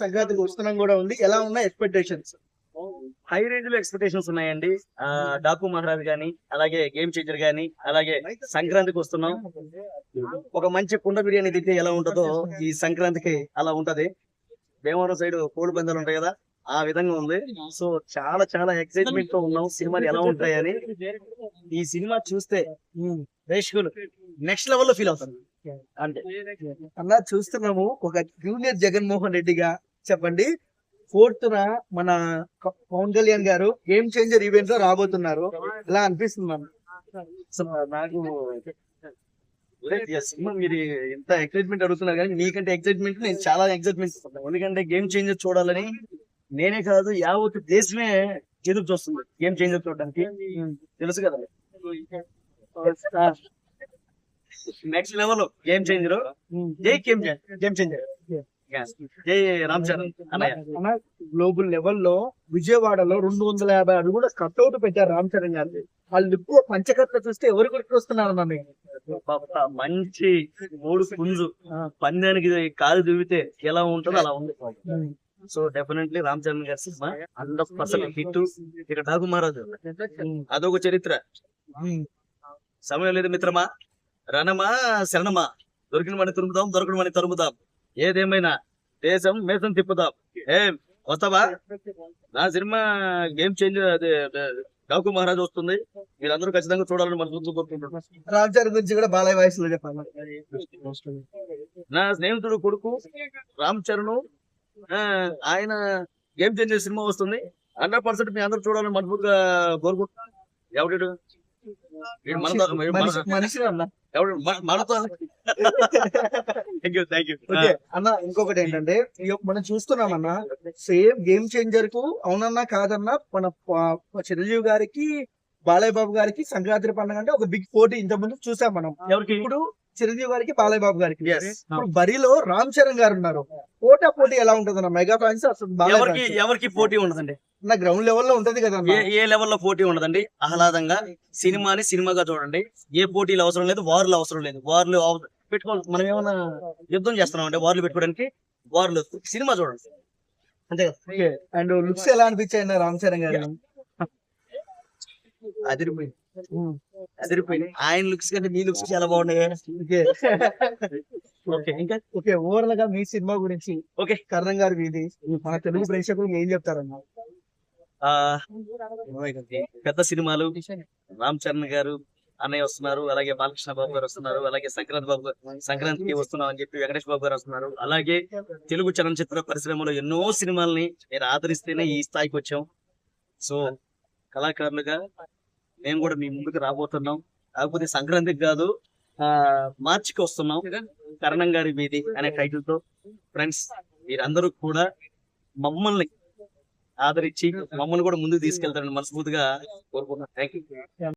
సంక్రాంతికి వస్తున్నాం కూడా ఉంది. ఎలా ఉన్నాయి ఎక్స్పెక్టేషన్స్ హై రేంజ్లో ఎక్స్పెక్టేషన్స్ ఉన్నాయండి. డాకు మహారాజ్ గాని అలాగే గేమ్ చేంజర్ గాని అలాగే సంక్రాంతికి వస్తున్నాం. ఒక మంచి కుండ బిర్యానీ తింటే ఎలా ఉంటుందో ఈ సంక్రాంతికి అలా ఉంటది. భీమవరం సైడ్ కోడి పందాలు ఉంటాయి కదా ఆ విధంగా ఉంది. సో చాలా చాలా ఎక్సైట్మెంట్తో ఉన్నాం. సినిమాలు ఎలా ఉంటాయని ఈ సినిమా చూస్తే ప్రేక్షకులు నెక్స్ట్ లెవెల్లో ఫీల్ అవుతారు. అంటే అలా చూస్తున్నాము. ఒక జూనియర్ జగన్మోహన్ రెడ్డిగా చెప్పండి. ఫోర్త్ న మన పవన్ కళ్యాణ్ గారు గేమ్ చేంజర్ ఈవెంట్లో రాబోతున్నారు. ఇలా అనిపిస్తుంది నాకు Yes, మీరు ఇంత ఎక్సైట్మెంట్ అడుగుతున్నారు కానీ మీకంటే ఎక్సైట్మెంట్ నేను చాలా ఎక్సైట్మెంట్ ఎందుకంటే గేమ్ చేంజర్ చూడాలని నేనే కాదు యావత్ దేశమే ఎదురు చూస్తుంది గేమ్ చేంజర్ చూడడానికి. తెలుసు కదా? నెక్స్ట్ లెవెల్ గేమ్ చేంజర్ జై గేమ్ గేమ్ చేంజర్ జై రామ్ చరణ్ గ్లోబల్ లెవెల్లో విజయవాడలో రెండు వందల యాభై అడుగుల కట్అవుట్ పెట్టారు రామ్ చరణ్ గారు వాళ్ళు ఎక్కువ పంచకర్త చూస్తే ఎవరు గుర్తొస్తున్నారు నన్ను మంచి మూడు పుంజు. పందానికి కాలు దువ్వితే ఎలా ఉంటుందో అలా ఉంది. సో డెఫినెట్లీ రామ్ చరణ్ గారి సినిమా హండ్రెడ్ పర్సెంట్ హిట్. ఇక డాకు మహారాజు. అదొక చరిత్ర. సమయం లేదు మిత్రమా? రణమా శరణమా. దొరికిన మని తురుముదాం దొరికిన మని తరుముదాం. ఏదేమైనా దేశం మేసం తిప్పుదాం. ఏం? వస్తావా నా సినిమా గేమ్ చేంజ్ అదే డాకు మహారాజ్ వస్తుంది. మీరందరూ ఖచ్చితంగా చూడాలని మన ముందు కోరుకుంటున్నాం. రామ్ చరణ్ గురించి కూడా బాలయ్య వయసులో చెప్పాలి. నా స్నేహితుడు కొడుకు రామ్ చరణ్ ఆ, ఆయన గేమ్ చేంజర్ సినిమా వస్తుంది. హండ్రెడ్ పర్సెంట్ మీ అందరూ చూడాలని మనస్ఫూర్తిగా కోరుకుంటున్నాను ఎవడు అన్న. ఇంకొకటి ఏంటంటే మనం చూస్తున్నాం అన్న సేమ్ గేమ్ చేంజర్కు అవునన్నా కాదన్నా మన చిరంజీవి గారికి బాలయ్య బాబు గారికి సంక్రాంతి పండుగ అంటే ఒక బిగ్ పోటీ ఇంత ముందు చూసాం మనం. ఎవరికి? ఇప్పుడు చిరంజీవి గారికి బాలయ్య బాబు గారికి. బరిలో రామ్ చరణ్ గారు ఉన్నారు. పోటా పోటీ ఎలా ఉంటది అన్న మెగా ఫ్యాన్స్ అసలు ఎవరికి ఎవరికి పోటీ ఉండదండి? నా గ్రౌండ్ లెవెల్లో ఉంటది కదా ఏ ఏ లెవెల్లో పోటీ ఉండదండి? ఆహ్లాదంగా సినిమాని సినిమాగా చూడండి. ఏ పోటీలు అవసరం లేదు వార్లు అవసరం లేదు. వార్లు పెట్టుకో మనం ఏమైనా యుద్ధం చేస్తున్నాం అంటే వార్లు పెట్టుకోవడానికి వార్లు సినిమా చూడండి. అంతే కదా? అండ్ లుక్స్ ఎలా అనిపించాయి రామ్ చరణ్ గారు అదిరిపోయింది. ఆయన లుక్స్ కంటే మీ లుక్స్ చాలా బాగున్నాయి ఓకే. ఓకే ఇంకా ఓకే ఓవరాల్గా మీ సినిమా గురించి ఓకే. కరణం గారి వీధి మన తెలుగు ప్రేక్షకులకు ఏం చెప్తారన్న? ఆ పెద్ద సినిమాలు రామ్ చరణ్ గారు అన్నయ్య వస్తున్నారు అలాగే బాలకృష్ణ బాబు గారు వస్తున్నారు అలాగే సంక్రాంతి బాబు గారు సంక్రాంతికి వస్తున్నాం అని చెప్పి వెంకటేష్ బాబు గారు వస్తున్నారు. అలాగే తెలుగు చలనచిత్ర పరిశ్రమలో ఎన్నో సినిమాల్ని మీరు ఆదరిస్తేనే ఈ స్థాయికి వచ్చాం. సో కళాకారులుగా మేము కూడా మీ ముందుకు రాబోతున్నాం. కాకపోతే సంక్రాంతికి కాదు ఆ మార్చికి వస్తున్నాం. కరణం గారి వీధి అనే టైటిల్తో ఫ్రెండ్స్ మీరందరూ కూడా మమ్మల్ని ఆదరించి మమ్మల్ని కూడా ముందుకు తీసుకెళ్తారని మనస్ఫూర్తిగా కోరుకుంటున్నాను థ్యాంక్ యూ